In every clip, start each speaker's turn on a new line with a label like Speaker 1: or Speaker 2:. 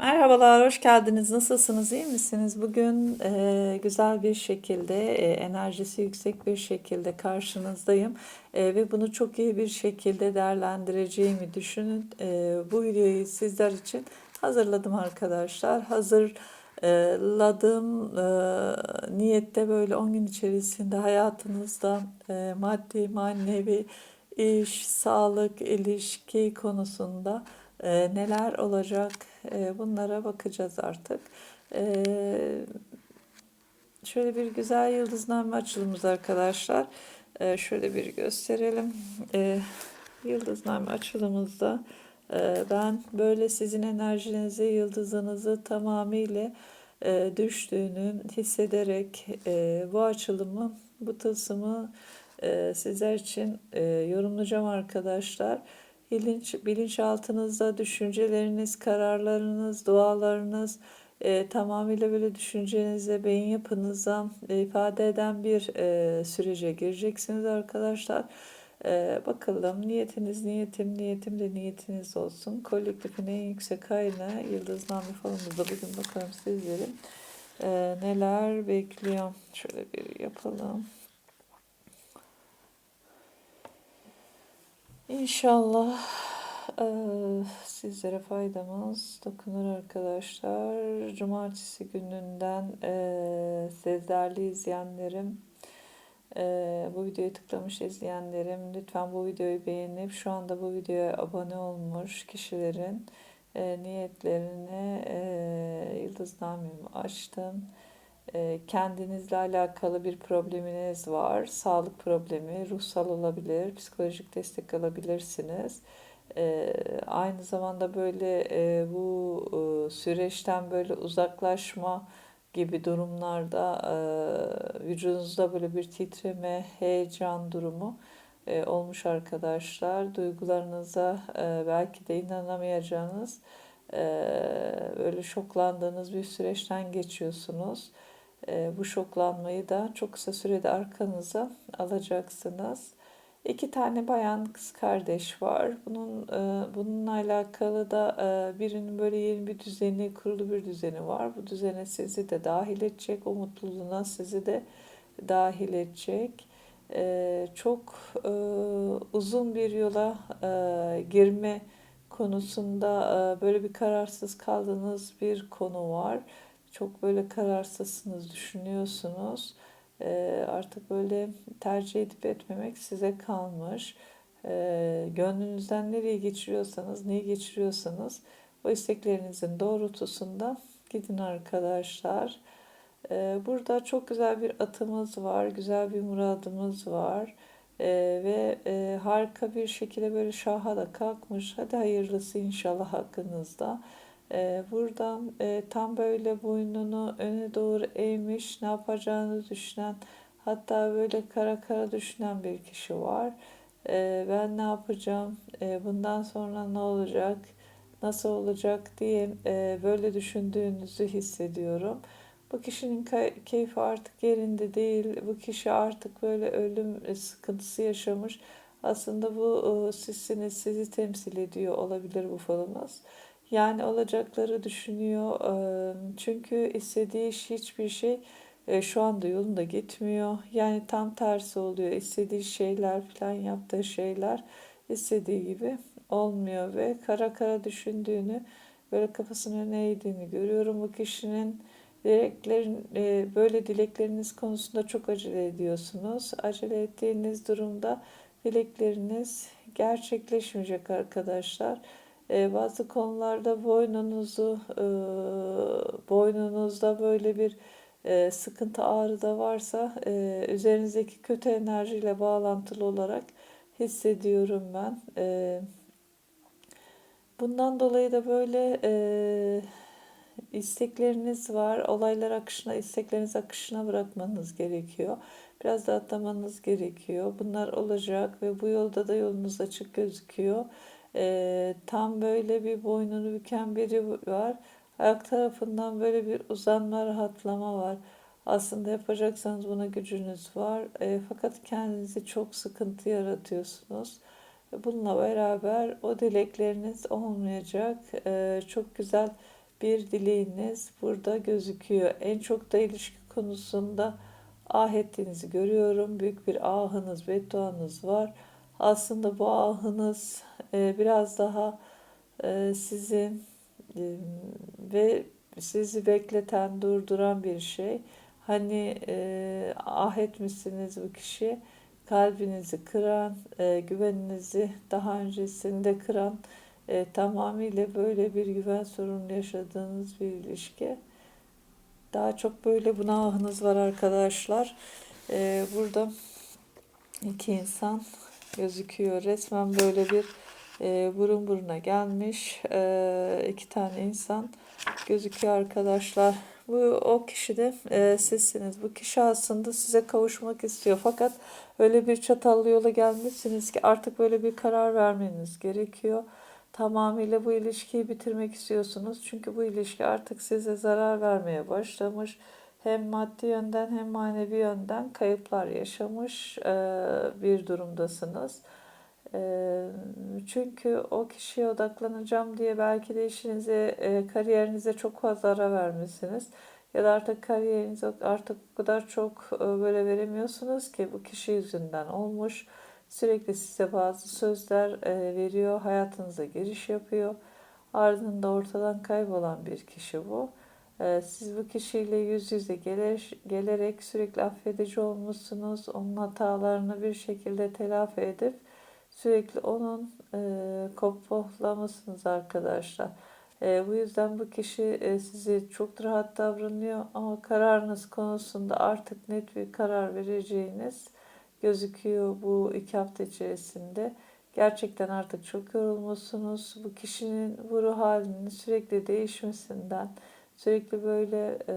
Speaker 1: Merhabalar, hoş geldiniz. Nasılsınız, iyi misiniz? Bugün e, güzel bir şekilde, e, enerjisi yüksek bir şekilde karşınızdayım. E, ve bunu çok iyi bir şekilde değerlendireceğimi düşünün. E, bu videoyu sizler için hazırladım arkadaşlar. Hazırladım. E, niyette böyle 10 gün içerisinde hayatınızda e, maddi, manevi, iş, sağlık, ilişki konusunda e, neler olacak e, bunlara bakacağız artık. E, şöyle bir güzel yıldızname açılımımız arkadaşlar. E, şöyle bir gösterelim. E, yıldızname açılımımızda e, ben böyle sizin enerjinizi, yıldızınızı tamamıyla e, düştüğünü hissederek e, bu açılımı, bu tılsımı e, sizler için e, yorumlayacağım arkadaşlar. Bilinç, bilinçaltınızda düşünceleriniz, kararlarınız, dualarınız e, tamamıyla böyle düşüncenizde, beyin yapınıza e, ifade eden bir e, sürece gireceksiniz arkadaşlar. E, bakalım niyetiniz niyetim, niyetim de niyetiniz olsun. Kolektifin en yüksek kaynağı Yıldızname falımızda bugün bakalım sizlerin e, neler bekliyor. Şöyle bir yapalım. İnşallah eee, sizlere faydamız dokunur arkadaşlar. Cumartesi gününden eee sezlerli izleyenlerim, eee, bu videoyu tıklamış izleyenlerim, lütfen bu videoyu beğenip şu anda bu videoya abone olmuş kişilerin eee, niyetlerini eee yıldıznamemi açtım. E, kendinizle alakalı bir probleminiz var. Sağlık problemi, ruhsal olabilir, psikolojik destek alabilirsiniz. E, aynı zamanda böyle e, bu süreçten böyle uzaklaşma gibi durumlarda vücudunuzda böyle bir titreme, heyecan durumu olmuş arkadaşlar. Duygularınıza belki de inanamayacağınız, böyle şoklandığınız bir süreçten geçiyorsunuz. E, bu şoklanmayı da çok kısa sürede arkanıza alacaksınız. İki tane bayan kız kardeş var. Bunun e, bununla alakalı da e, birinin böyle yeni bir düzeni, kurulu bir düzeni var. Bu düzene sizi de dahil edecek, o mutluluğuna sizi de dahil edecek. E, çok uzun bir yola girme konusunda böyle bir kararsız kaldığınız bir konu var çok böyle kararsızsınız, düşünüyorsunuz. E, artık böyle tercih edip etmemek size kalmış. E, gönlünüzden nereye geçiriyorsanız, neyi geçiriyorsanız o isteklerinizin doğrultusunda gidin arkadaşlar. E, burada çok güzel bir atımız var, güzel bir muradımız var. Ee, ve e, harika bir şekilde böyle şaha da kalkmış. Hadi hayırlısı inşallah hakkınızda. Ee, buradan e, tam böyle boynunu öne doğru eğmiş, ne yapacağını düşünen, hatta böyle kara kara düşünen bir kişi var. Ee, ben ne yapacağım, e, bundan sonra ne olacak, nasıl olacak diye e, böyle düşündüğünüzü hissediyorum. Bu kişinin keyfi artık yerinde değil. Bu kişi artık böyle ölüm sıkıntısı yaşamış. Aslında bu sizsiniz, sizi temsil ediyor olabilir bu falınız. Yani olacakları düşünüyor. Çünkü istediği iş hiçbir şey şu anda yolunda gitmiyor. Yani tam tersi oluyor. İstediği şeyler falan yaptığı şeyler istediği gibi olmuyor ve kara kara düşündüğünü böyle kafasının önüne eğdiğini görüyorum. Bu kişinin dileklerin böyle dilekleriniz konusunda çok acele ediyorsunuz. Acele ettiğiniz durumda dilekleriniz gerçekleşmeyecek arkadaşlar. E, bazı konularda boynunuzu e, boynunuzda böyle bir e, sıkıntı ağrı da varsa e, üzerinizdeki kötü enerjiyle bağlantılı olarak hissediyorum ben. Bundan dolayı da böyle istekleriniz var. Olaylar akışına, istekleriniz akışına bırakmanız gerekiyor. Biraz da atlamanız gerekiyor. Bunlar olacak ve bu yolda da yolunuz açık gözüküyor. E, tam böyle bir boynunu büken biri var. Ayak tarafından böyle bir uzanma, rahatlama var. Aslında yapacaksanız buna gücünüz var. E, fakat kendinizi çok sıkıntı yaratıyorsunuz. Bununla beraber o dilekleriniz olmayacak. E, çok güzel bir dileğiniz burada gözüküyor. En çok da ilişki konusunda ah ettiğinizi görüyorum. Büyük bir ahınız, bedduanız var. Aslında bu ahınız e, biraz daha e, sizi e, ve sizi bekleten, durduran bir şey. Hani e, ah etmişsiniz bu kişi kalbinizi kıran, e, güveninizi daha öncesinde kıran, e, tamamıyla böyle bir güven sorunu yaşadığınız bir ilişki. Daha çok böyle buna ahınız var arkadaşlar. E, burada iki insan gözüküyor. Resmen böyle bir e, burun buruna gelmiş e, iki tane insan gözüküyor arkadaşlar. Bu o kişi de e, sizsiniz. Bu kişi aslında size kavuşmak istiyor. Fakat öyle bir çatallı yola gelmişsiniz ki artık böyle bir karar vermeniz gerekiyor. Tamamıyla bu ilişkiyi bitirmek istiyorsunuz. Çünkü bu ilişki artık size zarar vermeye başlamış. Hem maddi yönden hem manevi yönden kayıplar yaşamış e, bir durumdasınız. Çünkü o kişiye odaklanacağım diye belki de işinize, kariyerinize çok fazla ara vermişsiniz. Ya da artık kariyerinize artık o kadar çok böyle veremiyorsunuz ki bu kişi yüzünden olmuş. Sürekli size bazı sözler veriyor, hayatınıza giriş yapıyor. Ardında ortadan kaybolan bir kişi bu. Siz bu kişiyle yüz yüze gelir, gelerek sürekli affedici olmuşsunuz. Onun hatalarını bir şekilde telafi edip sürekli onun e, kopohlamışsınız arkadaşlar. E, bu yüzden bu kişi e, sizi çok rahat davranıyor ama kararınız konusunda artık net bir karar vereceğiniz gözüküyor bu iki hafta içerisinde. Gerçekten artık çok yorulmuşsunuz. Bu kişinin bu ruh halinin sürekli değişmesinden, sürekli böyle e,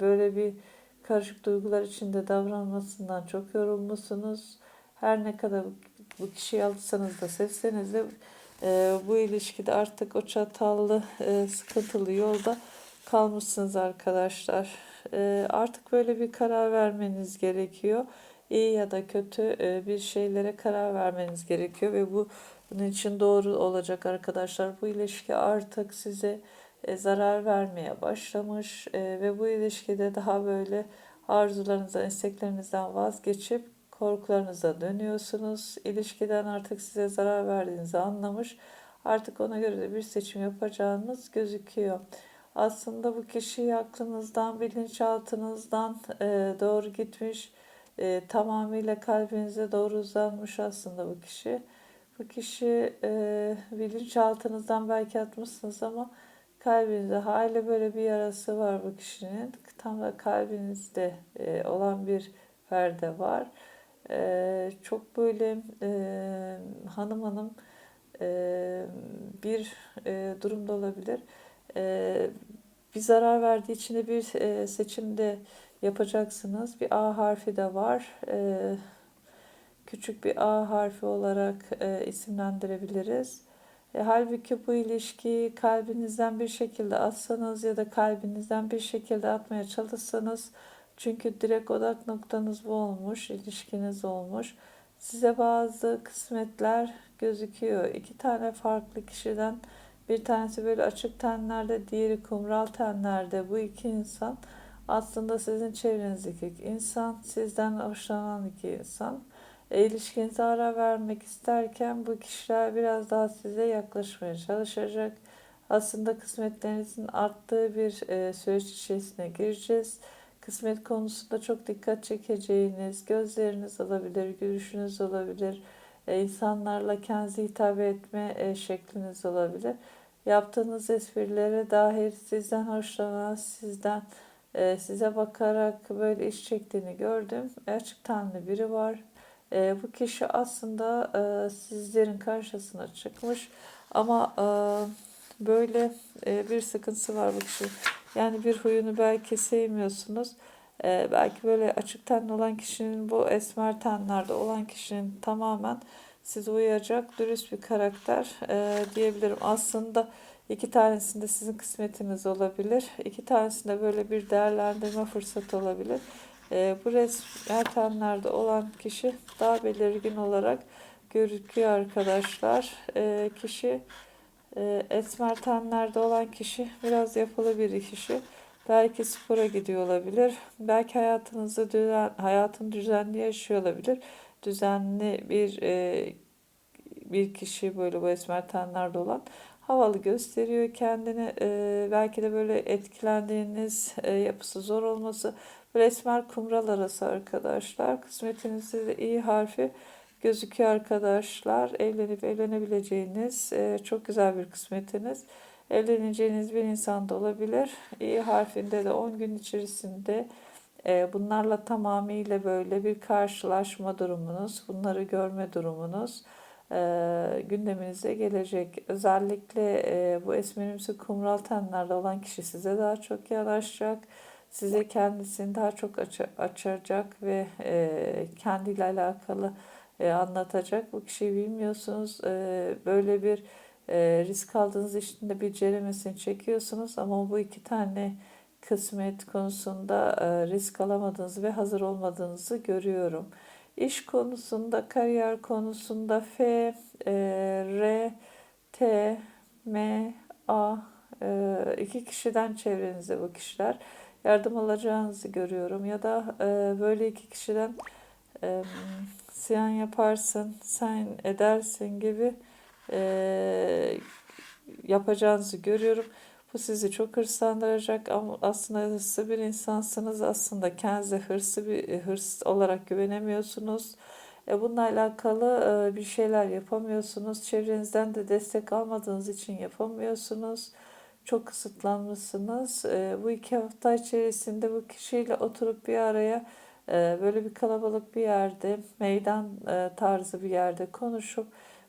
Speaker 1: böyle bir karışık duygular içinde davranmasından çok yorulmuşsunuz. Her ne kadar bu kişiyi alırsanız da sevseniz de e, bu ilişkide artık o çatallı, e, sıkıntılı yolda kalmışsınız arkadaşlar. E, artık böyle bir karar vermeniz gerekiyor. İyi ya da kötü e, bir şeylere karar vermeniz gerekiyor ve bu bunun için doğru olacak arkadaşlar. Bu ilişki artık size e, zarar vermeye başlamış e, ve bu ilişkide daha böyle arzularınızdan, isteklerinizden vazgeçip korkularınıza dönüyorsunuz. İlişkiden artık size zarar verdiğinizi anlamış. Artık ona göre de bir seçim yapacağınız gözüküyor. Aslında bu kişi aklınızdan, bilinçaltınızdan e, doğru gitmiş, e, tamamıyla kalbinize doğru uzanmış aslında bu kişi. Bu kişi e, bilinçaltınızdan belki atmışsınız ama kalbinizde hala böyle bir yarası var bu kişinin. Tam da kalbinizde e, olan bir perde var. Ee, çok böyle e, hanım hanım e, bir e, durumda olabilir. E, bir zarar verdiği için de bir e, seçimde yapacaksınız. Bir A harfi de var. E, küçük bir A harfi olarak e, isimlendirebiliriz. E, halbuki bu ilişkiyi kalbinizden bir şekilde atsanız ya da kalbinizden bir şekilde atmaya çalışsanız çünkü direkt odak noktanız bu olmuş, ilişkiniz olmuş. Size bazı kısmetler gözüküyor. İki tane farklı kişiden bir tanesi böyle açık tenlerde, diğeri kumral tenlerde. Bu iki insan aslında sizin çevrenizdeki insan, sizden hoşlanan iki insan. E, ilişkinize ara vermek isterken bu kişiler biraz daha size yaklaşmaya çalışacak. Aslında kısmetlerinizin arttığı bir e, süreç içerisine gireceğiz. Kısmet konusunda çok dikkat çekeceğiniz, gözleriniz olabilir, gülüşünüz olabilir, e, insanlarla kendinize hitap etme e, şekliniz olabilir. Yaptığınız esprilere dair sizden hoşlanan, sizden e, size bakarak böyle iş çektiğini gördüm. Açık tanrı biri var. Bu kişi aslında sizlerin karşısına çıkmış ama böyle bir sıkıntısı var bu kişi. Yani bir huyunu belki sevmiyorsunuz. Ee, belki böyle açık tenli olan kişinin bu esmer tenlerde olan kişinin tamamen size uyacak dürüst bir karakter e, diyebilirim. Aslında iki tanesinde sizin kısmetiniz olabilir. İki tanesinde böyle bir değerlendirme fırsatı olabilir. E, bu resmer tenlerde olan kişi daha belirgin olarak gözüküyor arkadaşlar. E, kişi E, esmer tenlerde olan kişi biraz yapılı bir kişi. Belki spora gidiyor olabilir. Belki hayatınızı düzen, hayatını düzenli yaşıyor olabilir. Düzenli bir e, bir kişi böyle bu esmer tenlerde olan havalı gösteriyor kendini. E, belki de böyle etkilendiğiniz e, yapısı zor olması. Böyle esmer kumral arası arkadaşlar. Kısmetinizde de iyi harfi gözüküyor arkadaşlar. Evlenip evlenebileceğiniz e, çok güzel bir kısmetiniz. Evleneceğiniz bir insan da olabilir. İyi harfinde de 10 gün içerisinde e, bunlarla tamamıyla böyle bir karşılaşma durumunuz, bunları görme durumunuz e, gündeminize gelecek. Özellikle e, bu esmerimsi kumral tenlerde olan kişi size daha çok yanaşacak. Size kendisini daha çok açacak ve kendiyle alakalı anlatacak. Bu kişiyi bilmiyorsunuz. Böyle bir e, risk aldığınız için de bir ceremesini çekiyorsunuz ama bu iki tane kısmet konusunda e, risk alamadığınızı ve hazır olmadığınızı görüyorum. İş konusunda, kariyer konusunda F, e, R, T, M, A e, iki kişiden çevrenize bu kişiler yardım alacağınızı görüyorum. Ya da e, böyle iki kişiden e, siyan yaparsın, sen edersin gibi e, yapacağınızı görüyorum. Bu sizi çok hırslandıracak ama aslında hırslı bir insansınız. Aslında kendinize hırsı bir hırs olarak güvenemiyorsunuz. E, bununla alakalı e, bir şeyler yapamıyorsunuz. Çevrenizden de destek almadığınız için yapamıyorsunuz. Çok kısıtlanmışsınız. E, bu iki hafta içerisinde bu kişiyle oturup bir araya e, böyle bir kalabalık bir yerde, meydan e, tarzı bir yerde konuşup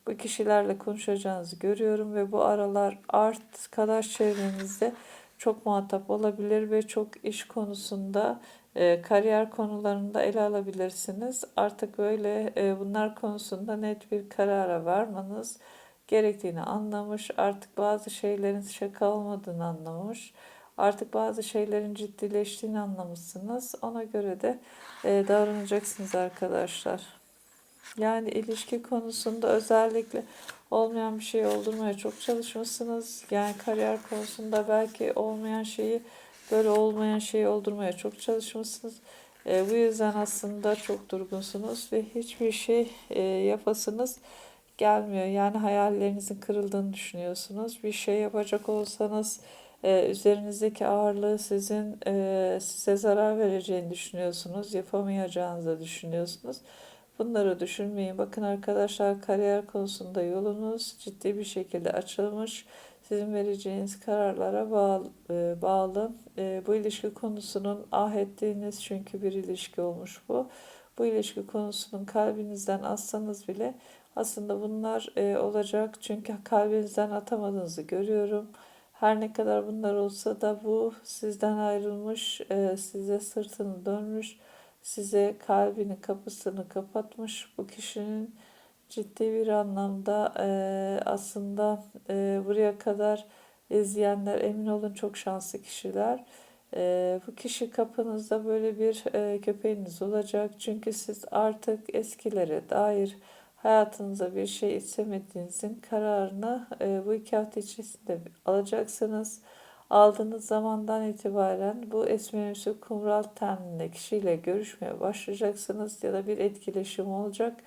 Speaker 1: bu kişilerle konuşacağınızı görüyorum ve bu aralar arkadaş çevrenizde çok muhatap olabilir ve çok iş konusunda e, kariyer konularında ele alabilirsiniz. Artık böyle e, bunlar konusunda net bir karara varmanız gerektiğini anlamış. Artık bazı şeylerin şaka olmadığını anlamış. Artık bazı şeylerin ciddileştiğini anlamışsınız. Ona göre de e, davranacaksınız arkadaşlar. Yani ilişki konusunda özellikle olmayan bir şey oldurmaya çok çalışmışsınız. Yani kariyer konusunda belki olmayan şeyi böyle olmayan şeyi oldurmaya çok çalışmışsınız. E, bu yüzden aslında çok durgunsunuz ve hiçbir şey e, yapasınız gelmiyor. Yani hayallerinizin kırıldığını düşünüyorsunuz. Bir şey yapacak olsanız e, üzerinizdeki ağırlığı sizin e, size zarar vereceğini düşünüyorsunuz. Yapamayacağınızı düşünüyorsunuz. Bunları düşünmeyin. Bakın arkadaşlar kariyer konusunda yolunuz ciddi bir şekilde açılmış. Sizin vereceğiniz kararlara bağlı. E, bağlı. E, bu ilişki konusunun ah ettiğiniz çünkü bir ilişki olmuş bu. Bu ilişki konusunun kalbinizden atsanız bile aslında bunlar e, olacak. Çünkü kalbinizden atamadığınızı görüyorum. Her ne kadar bunlar olsa da bu sizden ayrılmış, size sırtını dönmüş size kalbini kapısını kapatmış bu kişinin ciddi bir anlamda e, aslında e, buraya kadar izleyenler emin olun çok şanslı kişiler. E, bu kişi kapınızda böyle bir e, köpeğiniz olacak. Çünkü siz artık eskilere dair hayatınıza bir şey istemediğinizin kararını e, bu iki hafta içerisinde alacaksınız aldığınız zamandan itibaren bu esmerimsi kumral tenli kişiyle görüşmeye başlayacaksınız ya da bir etkileşim olacak.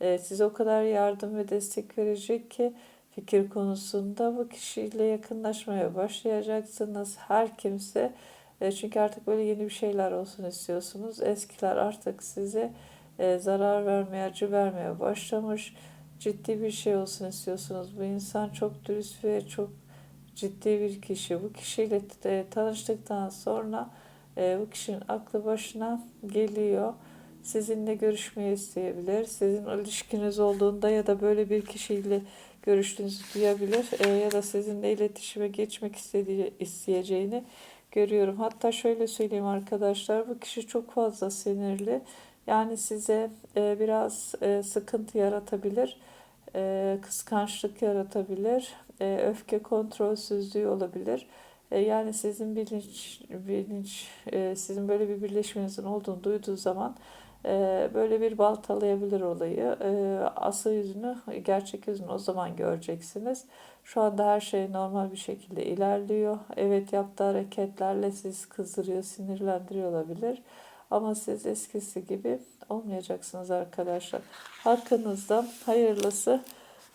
Speaker 1: Ee, size o kadar yardım ve destek verecek ki fikir konusunda bu kişiyle yakınlaşmaya başlayacaksınız. Her kimse e, çünkü artık böyle yeni bir şeyler olsun istiyorsunuz. Eskiler artık size e, zarar vermeye, acı vermeye başlamış. Ciddi bir şey olsun istiyorsunuz. Bu insan çok dürüst ve çok ciddi bir kişi. Bu kişiyle de tanıştıktan sonra e, bu kişinin aklı başına geliyor. Sizinle görüşmeyi isteyebilir. Sizin ilişkiniz olduğunda ya da böyle bir kişiyle görüştüğünüzü duyabilir. E, ya da sizinle iletişime geçmek istediği, isteyeceğini görüyorum. Hatta şöyle söyleyeyim arkadaşlar. Bu kişi çok fazla sinirli. Yani size e, biraz e, sıkıntı yaratabilir. E, kıskançlık yaratabilir e, öfke kontrolsüzlüğü olabilir. E, yani sizin bilinç, bilinç e, sizin böyle bir birleşmenizin olduğunu duyduğu zaman Ee, böyle bir baltalayabilir olayı. Ee, asıl yüzünü, gerçek yüzünü o zaman göreceksiniz. Şu anda her şey normal bir şekilde ilerliyor. Evet yaptığı hareketlerle siz kızdırıyor, sinirlendiriyor olabilir. Ama siz eskisi gibi olmayacaksınız arkadaşlar. Hakkınızda hayırlısı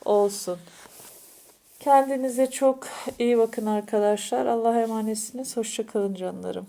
Speaker 1: olsun. Kendinize çok iyi bakın arkadaşlar. Allah'a emanetsiniz. Hoşça kalın canlarım.